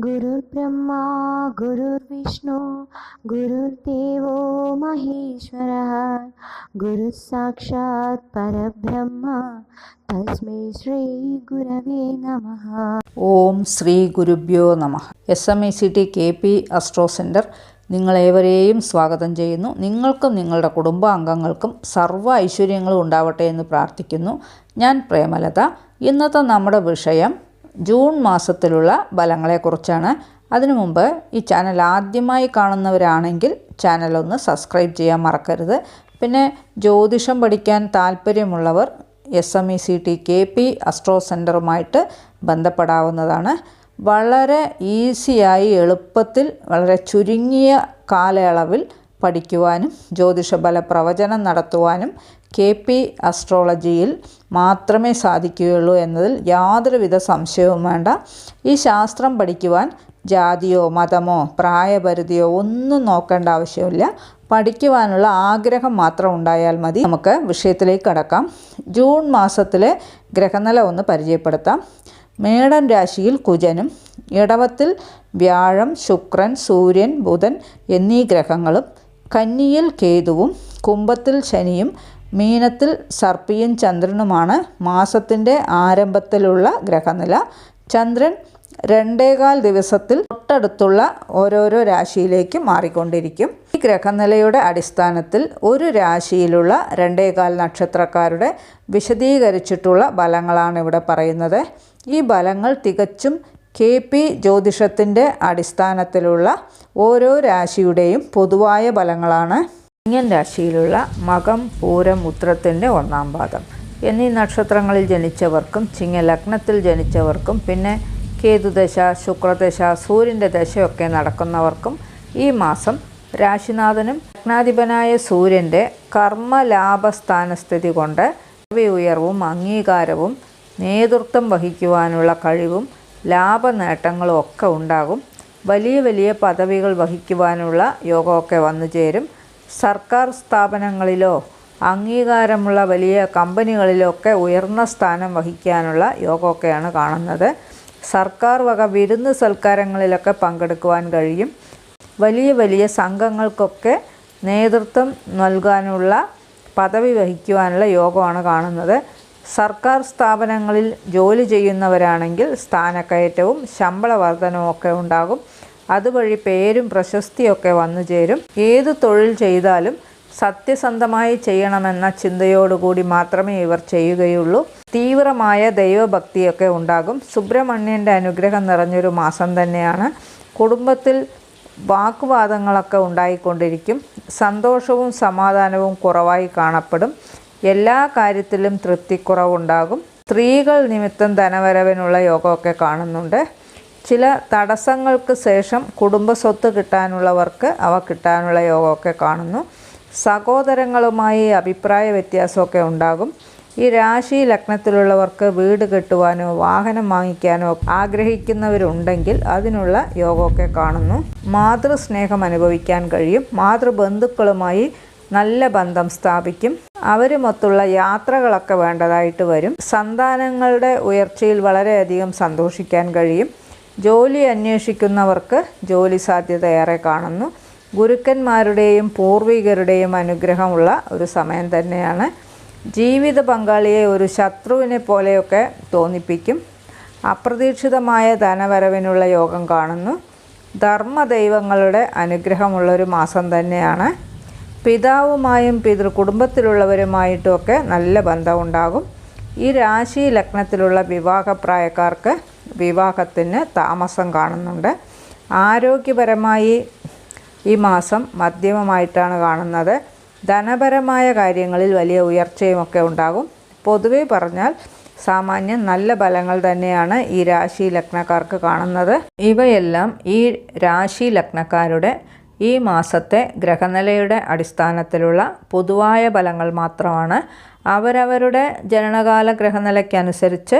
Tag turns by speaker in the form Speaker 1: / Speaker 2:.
Speaker 1: गुरुर्ब्रह्मा गुरुर्विष्णु गुरुर्देवो महेश्वरः गुरुः साक्षात् परब्रह्म तस्मै श्रीगुरवे नमः
Speaker 2: ഓം ശ്രീ ഗുരുഭ്യോ നമ S M E C T K P astro centre നിങ്ങളേവരെയും സ്വാഗതം ചെയ്യുന്നു നിങ്ങൾക്കും നിങ്ങളുടെ കുടുംബാംഗങ്ങൾക്കും സർവ്വ ഐശ്വര്യങ്ങളും ഉണ്ടാവട്ടെ എന്ന് പ്രാർത്ഥിക്കുന്നു ഞാൻ പ്രേമലത ഇന്നത്തെ നമ്മുടെ വിഷയം ജൂൺ മാസത്തിലുള്ള ഫലങ്ങളെക്കുറിച്ചാണ്. അതിനു മുമ്പ് ഈ ചാനൽ ആദ്യമായി കാണുന്നവരാണെങ്കിൽ ചാനൽ ഒന്ന് സബ്സ്ക്രൈബ് ചെയ്യാൻ മറക്കരുത്. പിന്നെ ജ്യോതിഷം പഠിക്കാൻ താല്പര്യമുള്ളവർ S M E C T K P astro സെന്ററുമായിട്ട് ബന്ധപ്പെടാവുന്നതാണ്. വളരെ ഈസിയായി എളുപ്പത്തിൽ വളരെ ചുരുങ്ങിയ കാലയളവിൽ പഠിക്കുവാനും ജ്യോതിഷബല പ്രവചനം നടത്തുവാനും കെ പി അസ്ട്രോളജിയിൽ മാത്രമേ സാധിക്കുകയുള്ളൂ എന്നതിൽ യാതൊരുവിധ സംശയവും വേണ്ട. ഈ ശാസ്ത്രം പഠിക്കുവാൻ ജാതിയോ മതമോ പ്രായപരിധിയോ ഒന്നും നോക്കേണ്ട ആവശ്യമില്ല. പഠിക്കുവാനുള്ള ആഗ്രഹം മാത്രം ഉണ്ടായാൽ മതി. നമുക്ക് വിഷയത്തിലേക്ക് കടക്കാം. ജൂൺ മാസത്തിലെ ഗ്രഹനില ഒന്ന് പരിചയപ്പെടുത്താം. മേടൻ രാശിയിൽ കുജനും ഇടവത്തിൽ വ്യാഴം ശുക്രൻ സൂര്യൻ ബുധൻ എന്നീ ഗ്രഹങ്ങളും കന്നിയിൽ കേതുവും കുംഭത്തിൽ ശനിയും മീനത്തിൽ സർപ്പിയും ചന്ദ്രനുമാണ് മാസത്തിന്റെ ആരംഭത്തിലുള്ള ഗ്രഹനില. ചന്ദ്രൻ രണ്ടേകാൽ ദിവസത്തിൽ തൊട്ടടുത്തുള്ള ഓരോരോ രാശിയിലേക്ക് മാറിക്കൊണ്ടിരിക്കും. ഈ ഗ്രഹനിലയുടെ അടിസ്ഥാനത്തിൽ ഒരു രാശിയിലുള്ള രണ്ടേകാൽ നക്ഷത്രക്കാരുടെ വിശദീകരിച്ചിട്ടുള്ള ബലങ്ങളാണ് ഇവിടെ പറയുന്നത്. ഈ ബലങ്ങൾ തികച്ചും കെ പി ജ്യോതിഷത്തിന്റെ അടിസ്ഥാനത്തിലുള്ള ഓരോ രാശിയുടെയും പൊതുവായ ഫലങ്ങളാണ്. ചിങ്ങൻ രാശിയിലുള്ള മകം പൂരം ഉത്രത്തിന്റെ ഒന്നാം പാദം. എന്നീ നക്ഷത്രങ്ങളിൽ ജനിച്ചവർക്കും ചിങ്ങ ലഗ്നത്തിൽ ജനിച്ചവർക്കും പിന്നെ കേതുദശ ശുക്രദശ സൂര്യന്റെ ദശയൊക്കെ നടക്കുന്നവർക്കും ഈ മാസം രാശിനാഥനും ലഗ്നാധിപനായ സൂര്യന്റെ കർമ്മലാഭസ്ഥാനസ്ഥിതി കൊണ്ട് ഉയർവും അംഗീകാരവും നേതൃത്വം വഹിക്കുവാനുള്ള കഴിവും ലാഭനേട്ടങ്ങളും ഒക്കെ ഉണ്ടാകും. വലിയ വലിയ പദവികൾ വഹിക്കുവാനുള്ള യോഗമൊക്കെ വന്നു ചേരും. സർക്കാർ സ്ഥാപനങ്ങളിലോ അംഗീകാരമുള്ള വലിയ കമ്പനികളിലോ ഒക്കെ ഉയർന്ന സ്ഥാനം വഹിക്കാനുള്ള യോഗമൊക്കെയാണ് കാണുന്നത്. സർക്കാർ വക വിരുന്ന് സൽക്കാരങ്ങളിലൊക്കെ പങ്കെടുക്കുവാൻ കഴിയും. വലിയ വലിയ സംഘങ്ങൾക്കൊക്കെ നേതൃത്വം നൽകാനുള്ള പദവി വഹിക്കുവാനുള്ള യോഗമാണ് കാണുന്നത്. സർക്കാർ സ്ഥാപനങ്ങളിൽ ജോലി ചെയ്യുന്നവരാണെങ്കിൽ സ്ഥാനക്കയറ്റവും ശമ്പള വർധനവും ഒക്കെ ഉണ്ടാകും. അതുവഴി പേരും പ്രശസ്തിയൊക്കെ വന്നു ചേരും. ഏത് തൊഴിൽ ചെയ്താലും സത്യസന്ധമായി ചെയ്യണമെന്ന ചിന്തയോടുകൂടി മാത്രമേ ഇവർ ചെയ്യുകയുള്ളൂ. തീവ്രമായ ദൈവഭക്തിയൊക്കെ ഉണ്ടാകും. സുബ്രഹ്മണ്യന്റെ അനുഗ്രഹം നിറഞ്ഞൊരു മാസം തന്നെയാണ്. കുടുംബത്തിൽ വാക്കുവാദങ്ങളൊക്കെ ഉണ്ടായിക്കൊണ്ടിരിക്കും. സന്തോഷവും സമാധാനവും കുറവായി കാണപ്പെടും. എല്ലാ കാര്യത്തിലും തൃപ്തിക്കുറവുണ്ടാകും. സ്ത്രീകൾ നിമിത്തം ധനവരവിനുള്ള യോഗമൊക്കെ കാണുന്നുണ്ട്. ചില തടസ്സങ്ങൾക്ക് ശേഷം കുടുംബസ്വത്ത് കിട്ടാനുള്ളവർക്ക് അവ കിട്ടാനുള്ള യോഗമൊക്കെ കാണുന്നു. സഹോദരങ്ങളുമായി അഭിപ്രായ വ്യത്യാസമൊക്കെ ഉണ്ടാകും. ഈ രാശി ലഗ്നത്തിലുള്ളവർക്ക് വീട് കെട്ടുവാനോ വാഹനം വാങ്ങിക്കാനോ ആഗ്രഹിക്കുന്നവരുണ്ടെങ്കിൽ അതിനുള്ള യോഗമൊക്കെ കാണുന്നു. മാതൃസ്നേഹം അനുഭവിക്കാൻ കഴിയും. മാതൃബന്ധുക്കളുമായി നല്ല ബന്ധം സ്ഥാപിക്കും. അവരുമൊത്തുള്ള യാത്രകളൊക്കെ വേണ്ടതായിട്ട് വരും. സന്താനങ്ങളുടെ ഉയർച്ചയിൽ വളരെയധികം സന്തോഷിക്കാൻ കഴിയും. ജോലി അന്വേഷിക്കുന്നവർക്ക് ജോലി സാധ്യത ഏറെ കാണുന്നു. ഗുരുക്കന്മാരുടെയും പൂർവികരുടെയും അനുഗ്രഹമുള്ള ഒരു സമയം തന്നെയാണ്. ജീവിത പങ്കാളിയെ ഒരു ശത്രുവിനെ പോലെയൊക്കെ തോന്നിപ്പിക്കും. അപ്രതീക്ഷിതമായ ധനവരവിനുള്ള യോഗം കാണുന്നു. ധർമ്മദൈവങ്ങളുടെ അനുഗ്രഹമുള്ളൊരു മാസം തന്നെയാണ്. പിതാവുമായും പിതൃ കുടുംബത്തിലുള്ളവരുമായിട്ടുമൊക്കെ നല്ല ബന്ധമുണ്ടാകും. ഈ രാശി ലഗ്നത്തിലുള്ള വിവാഹപ്രായക്കാർക്ക് വിവാഹത്തിന് താമസം കാണുന്നുണ്ട്. ആരോഗ്യപരമായി ഈ മാസം മധ്യമമായിട്ടാണ് കാണുന്നത്. ധനപരമായ കാര്യങ്ങളിൽ വലിയ ഉയർച്ചയുമൊക്കെ ഉണ്ടാകും. പൊതുവെ പറഞ്ഞാൽ സാമാന്യം നല്ല ഫലങ്ങൾ തന്നെയാണ് ഈ രാശി ലഗ്നക്കാർക്ക് കാണുന്നത്. ഇവയെല്ലാം ഈ രാശി ലഗ്നക്കാരുടെ ഈ മാസത്തെ ഗ്രഹനിലയുടെ അടിസ്ഥാനത്തിലുള്ള പൊതുവായ ഫലങ്ങൾ മാത്രമാണ്. അവരവരുടെ ജനനകാല ഗ്രഹനിലയ്ക്കനുസരിച്ച്